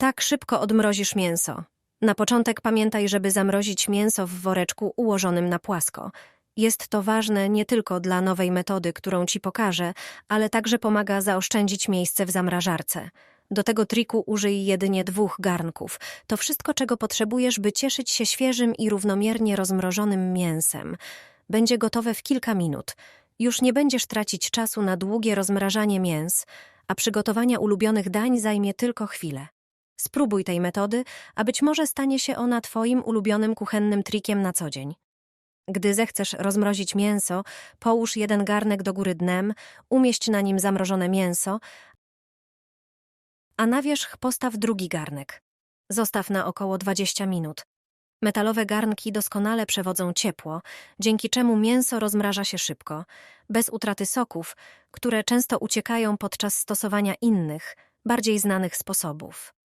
Tak szybko odmrozisz mięso. Na początek pamiętaj, żeby zamrozić mięso w woreczku ułożonym na płasko. Jest to ważne nie tylko dla nowej metody, którą ci pokażę, ale także pomaga zaoszczędzić miejsce w zamrażarce. Do tego triku użyj jedynie dwóch garnków. To wszystko, czego potrzebujesz, by cieszyć się świeżym i równomiernie rozmrożonym mięsem. Będzie gotowe w kilka minut. Już nie będziesz tracić czasu na długie rozmrażanie mięs, a przygotowania ulubionych dań zajmie tylko chwilę. Spróbuj tej metody, a być może stanie się ona Twoim ulubionym kuchennym trikiem na co dzień. Gdy zechcesz rozmrozić mięso, połóż jeden garnek do góry dnem, umieść na nim zamrożone mięso, a na wierzch postaw drugi garnek. Zostaw na około 20 minut. Metalowe garnki doskonale przewodzą ciepło, dzięki czemu mięso rozmraża się szybko, bez utraty soków, które często uciekają podczas stosowania innych, bardziej znanych sposobów.